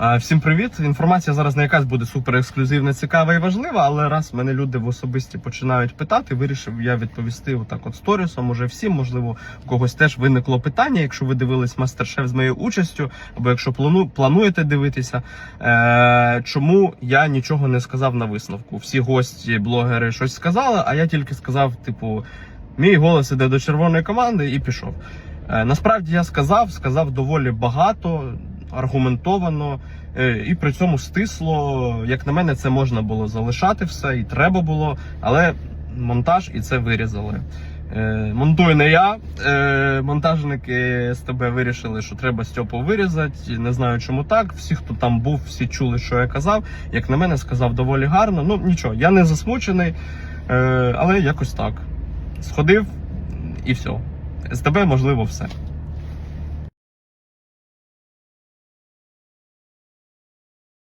Всім привіт! Інформація зараз не якась буде супер ексклюзивна, цікава і важлива, але раз мене люди в особисті починають питати, вирішив я відповісти отак от сторісом. Уже всім, можливо, у когось теж виникло питання. Якщо ви дивились мастер-шеф з моєю участю, або якщо плану, плануєте дивитися, е, чому я нічого не сказав на висновку. Всі гості, блогери щось сказали, а я тільки сказав, типу, мій голос іде до червоної команди і пішов. Е, Насправді я сказав, сказав доволі багато, аргументовано е, і при цьому стисло. Як на мене, це можна було залишати все і треба було, але монтаж і це вирізали. Е, Монтую не я. Е, Монтажники з тебе вирішили, що треба Стьопу вирізати. Не знаю, чому так. Всі, хто там був, всі чули, що я казав. Як на мене, сказав доволі гарно. Ну нічого, я не засмучений, але якось так. Сходив і все. З тебе можливо все.